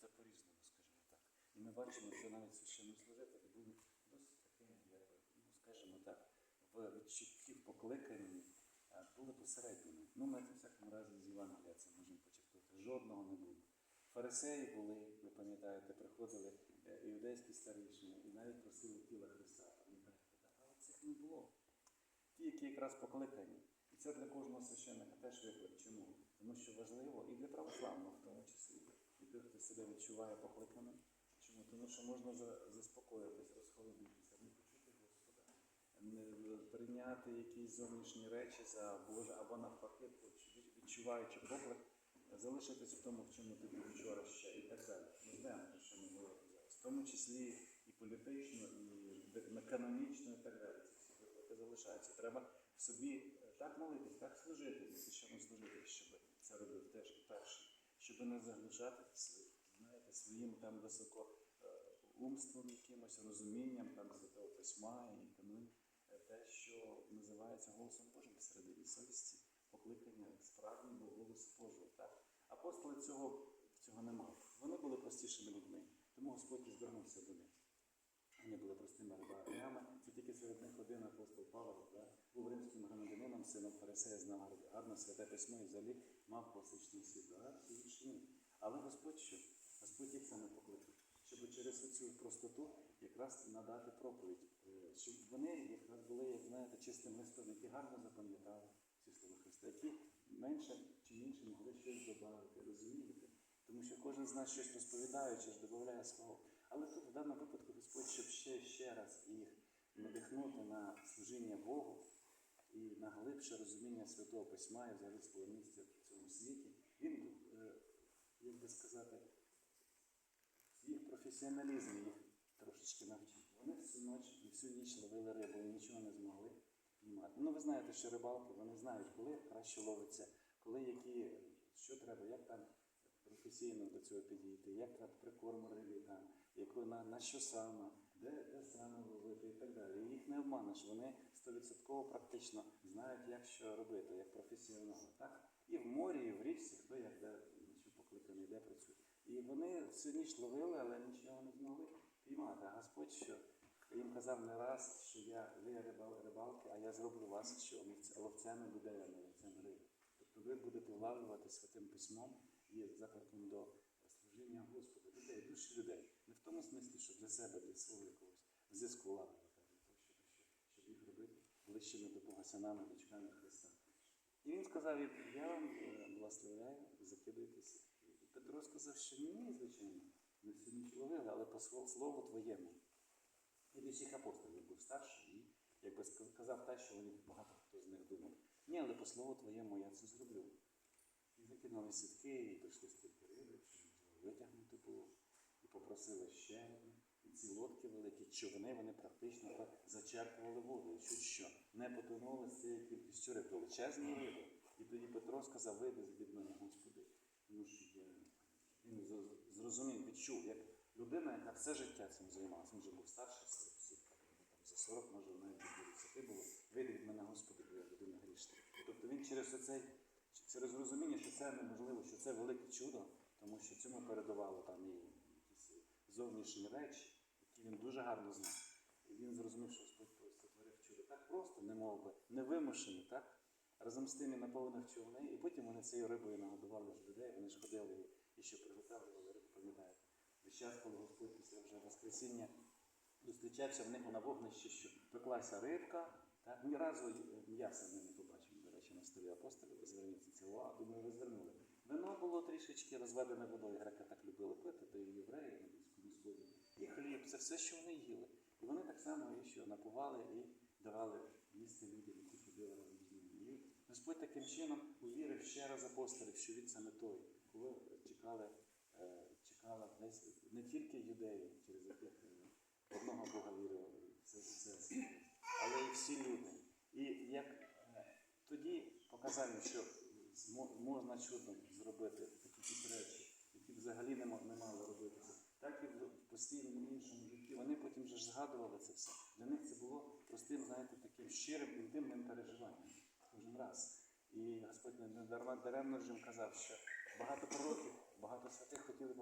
це по-різному, скажімо так. І ми бачимо, що навіть священнослужителі були досить такі, ну, скажімо так, в відчутті в покликанні е, були посередніми. Ну, ми в всякому разі з Євангелія це можемо почерпнути. Жодного не було. Фарисеї були, ви пам'ятаєте, приходили е, іудейські старішини і навіть просили тіла Христа. Пам'ятаєте? Але цих не було. Ті, які якраз покликані. І це для кожного священника теж виклик. Чому? Тому що важливо і для православного хто себе відчуває покликаним. Чому? Тому що можна за- заспокоїтись, розхолодитися, не почути Господа, не прийняти якісь зовнішні речі за Боже, або навпаки, відчуваючи поклик, залишитись в тому, в чому ти був вчора ще, і так далі. Ми знаємо, про що ми говоримо зараз. В тому числі і політично, і канонічно, і так далі. Ці всі залишаються. Треба в собі так молитись, так служити, священно служити, щоб це робив теж і перший, щоб не заглушати знаєте, своїм там високо е, якимось розумінням там святого письма і канон, е, те, що називається голосом Божим всередині совісті, покликання справжнього голосу Божого. Так? Апостоли цього, цього не мали. Вони були простішими людьми, тому Господь і звернувся до них. Вони були простими рибарями. Це тільки серед них один апостол Павло, був римським громадянином, сином Фарисея, знав гарно- святе письмо і взагалі мав класичний світ. А. Але Господь що? Господь їх саме покликав, щоб через цю простоту якраз надати проповідь, Е, щоб вони якраз були, як знаєте, чистим листом, які гарно запам'ятали ці слова Христа, які менше чи інше могли щось додати, розумієте? Тому що кожен з нас щось розповідаючи, ж додає свого. Але тут в даному випадку Господь, щоб ще, ще раз їх надихнути на служіння Богу і на глибше розуміння Святого Письма і взагалі свого місця в цьому світі, він, е, як би сказати, їх професіоналізм їх трошечки навчив. Вони всю ніч і всю ніч ловили рибу і нічого не змогли піймати. Ну, ви знаєте, що рибалки вони знають, коли краще ловиться, коли які, що треба, як там професійно до цього підійти, як треба прикорм рибі, там, яку, на, на що саме, де, де саме ловити і так далі. Обманеш, вони стовідсотково практично знають, як що робити, як професіонали. Так? І в морі, і в річці, хто як де покликаний, де працює. І вони всю ніч ловили, але нічого не змогли піймати. А Господь що їм казав не раз, що я ви рибал- рибалки, а я зроблю вас що ловцями людей, а не ловцями риби. Тобто ви будете влавлювати святим письмом і закликом до служіння Господа, людей, душі людей. Не в тому смислі, що для себе, для свого якогось зв'язку ладно, а для того, щоб, щоб, щоб їх робити ближчими до Бога синами, дочками Христа. І він сказав, я вам е, благословляю, закидуйтеся. І Петро сказав, що ні, звичайно, ми всю ніч ловили, але по слову твоєму. І від всіх апостолів був старший, і якби ска- казав те, що вони багато хто з них думав. Ні, але по слову твоєму я це зроблю. І закинули сітки, і прийшли стільки риби, витягнути було. І попросили ще одне. І ці лодки великі, човни, вони практично так зачерпували воду. І чуть що не потонули з цією кількістю риб, величезні риби. І тоді Петро сказав, вийди від мене, Господи. Тому що він зрозумів, відчув, як людина, яка все життя цим займалася, він вже був старший, всі, там, за 40, може навіть до 20 було, вийди від мене, Господи, бо я людина грішна. Тобто він через оцей, через розуміння, що це неможливо, що це велике чудо, тому що цьому передавало там і якісь зовнішні речі, які він дуже гарно знав. І він зрозумів, що Господь сотворив чудо. Так просто, не мов би, невимушено, так? Разом з тим і наповнив човни, і потім вони цією рибою нагодували ж людей, вони ж ходили і, і ще приготовлювали рибу, пам'ятаєте. Весь час, коли Господь після вже Воскресіння зустрічався в них на вогнищі, що пеклася рибка. Так? Ні разу м'яса ми не побачимо, до речі, на столі апостолів. Зверніться це увагу, думаю, ви звернули. Вино було трішечки розведене водою, греки так любили пити, то і євреї Близькому Сході. І хліб, це все, що вони їли. І вони так само і що напували і давали їсти людям, які ходили з. І Господь таким чином увірив ще раз апостолів, що він саме той, коли чекали, е, чекала не тільки юдеї, через яких е, одного Бога вірив, це, це, але і всі люди. І як е, тоді показав їм, що можна чудом зробити такі речі, які взагалі не, мали робитися, так і постійному іншому житті. Вони потім вже згадували це все. Для них це було простим, знаєте, таким щирим, інтимним переживанням кожен раз. І Господь не дарма даремно ж їм казав, що багато пророків, багато святих хотіли побачити.